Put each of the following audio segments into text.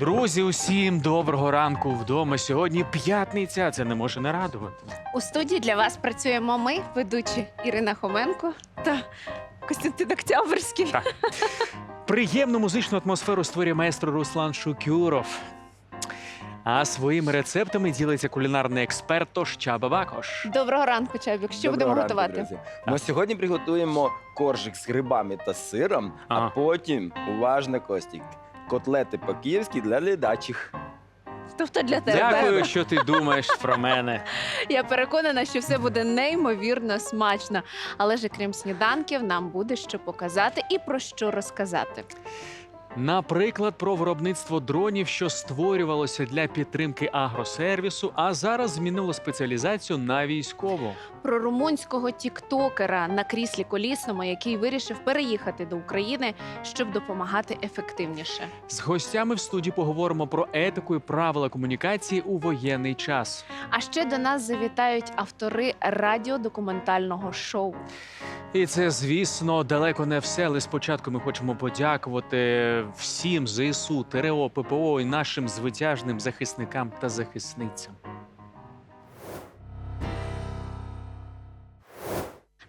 Друзі, усім доброго ранку вдома. Сьогодні п'ятниця. Це не може не радувати. У студії для вас працюємо ми, ведучі Ірина Хоменко та Костянтин Октябрьський. Так. Приємну музичну атмосферу створює майстро Руслан Шукюров. А своїми рецептами ділиться кулінарний експерт Тош Чаба Бакош. Доброго ранку, Чабік. Що Доброго будемо ранку, готувати? друзі. Ми сьогодні приготуємо коржик з грибами та сиром, Ага. а потім уважно Костік. Котлети по-київськи для глядачих. Тобто для тебе. Дякую, що ти думаєш про мене. Я переконана, що все буде неймовірно смачно. Але ж крім сніданків, нам буде що показати і про що розказати. Наприклад, про виробництво дронів, що створювалося для підтримки агросервісу, а зараз змінило спеціалізацію на військову. Про румунського тіктокера на кріслі колісному, який вирішив переїхати до України, щоб допомагати ефективніше. З гостями в студії поговоримо про етику і правила комунікації у воєнний час. А ще до нас завітають автори радіодокументального шоу. І це, звісно, далеко не все. Але спочатку ми хочемо подякувати всім ЗСУ, ТРО, ППО і нашим звитяжним захисникам та захисницям.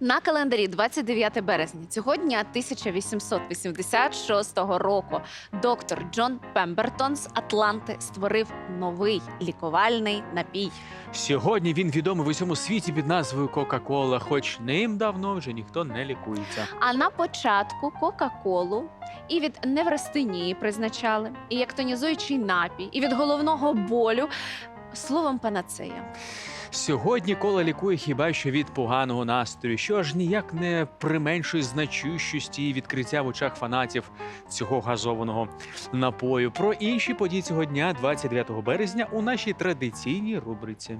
На календарі 29 березня цього дня 1886 року доктор Джон Пембертон з Атланти створив новий лікувальний напій. Сьогодні він відомий в усьому світі під назвою Кока-Кола, хоч ним давно вже ніхто не лікується. А на початку Кока-Колу і від неврастенії призначали, і як тонізуючий напій, і від головного болю. Словом, панацея. Сьогодні кола лікує хіба що від поганого настрою, що аж ніяк не применшує значущості і відкриття в очах фанатів цього газованого напою. Про інші події цього дня, 29 березня, у нашій традиційній рубриці.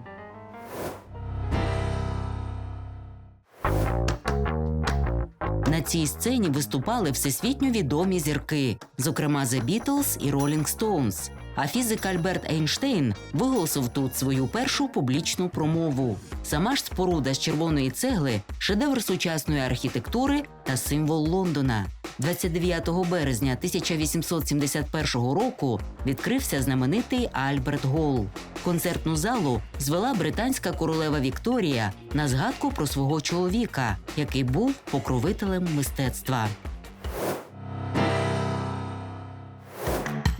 На цій сцені виступали всесвітньо відомі зірки, зокрема The Beatles і Rolling Stones. А фізик Альберт Ейнштейн виголосив тут свою першу публічну промову. Сама ж споруда з червоної цегли шедевр сучасної архітектури та символ Лондона. 29 березня 1871 року відкрився знаменитий Альберт Гол. Концертну залу звела британська королева Вікторія на згадку про свого чоловіка, який був покровителем мистецтва.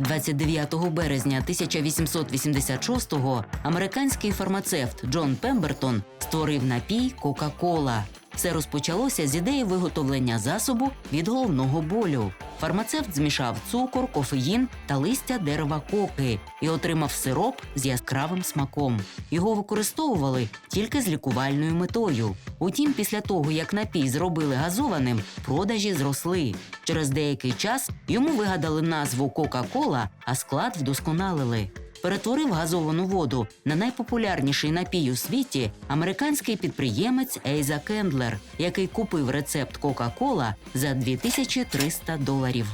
29 березня 1886-го американський фармацевт Джон Пембертон створив напій Кока-Кола. Все розпочалося з ідеї виготовлення засобу від головного болю. Фармацевт змішав цукор, кофеїн та листя дерева коки і отримав сироп з яскравим смаком. Його використовували тільки з лікувальною метою. Утім, після того, як напій зробили газованим, продажі зросли. Через деякий час йому вигадали назву Кока-Кола, а склад вдосконалили. Перетворив газовану воду на найпопулярніший напій у світі американський підприємець Ейза Кендлер, який купив рецепт Кока-Кола за 2300 доларів.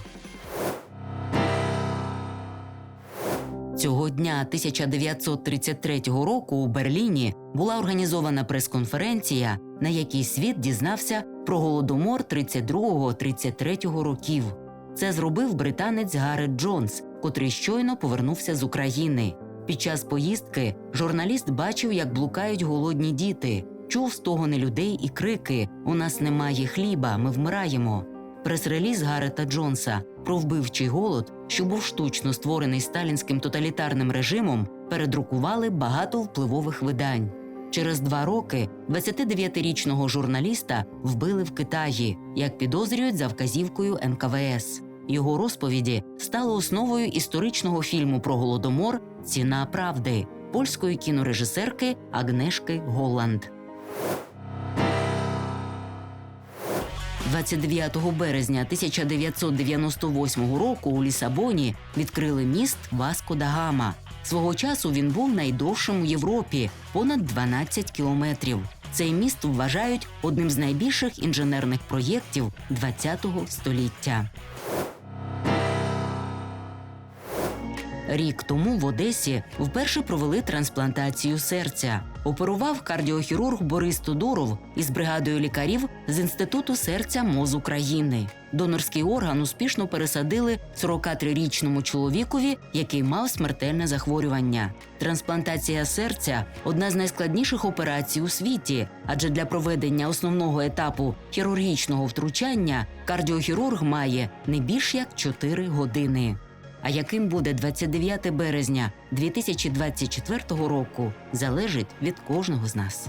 Цього дня 1933 року у Берліні була організована прес-конференція, на якій світ дізнався про голодомор 32-33 років. Це зробив британець Гаррет Джонс, котрий щойно повернувся з України. Під час поїздки журналіст бачив, як блукають голодні діти, чув стогони людей і крики: У нас немає хліба, ми вмираємо. Прес-реліз Гаррета Джонса про вбивчий голод, що був штучно створений сталінським тоталітарним режимом, передрукували багато впливових видань. Через два роки 29-річного журналіста вбили в Китаї, як підозрюють за вказівкою НКВС. Його розповіді стали основою історичного фільму про голодомор Ціна правди польської кінорежисерки Агнешки Голланд. 29 березня 1998 року у Лісабоні відкрили міст Васко да Гама. Свого часу він був найдовшим у Європі понад 12 кілометрів. Цей міст вважають одним з найбільших інженерних проєктів ХХ століття. Рік тому в Одесі вперше провели трансплантацію серця. Оперував кардіохірург Борис Тодоров із бригадою лікарів з інституту серця МОЗ України. Донорський орган успішно пересадили 43-річному чоловікові, який мав смертельне захворювання. Трансплантація серця одна з найскладніших операцій у світі, адже для проведення основного етапу хірургічного втручання кардіохірург має не більш як 4 години. А яким буде 29 березня 2024 року, залежить від кожного з нас.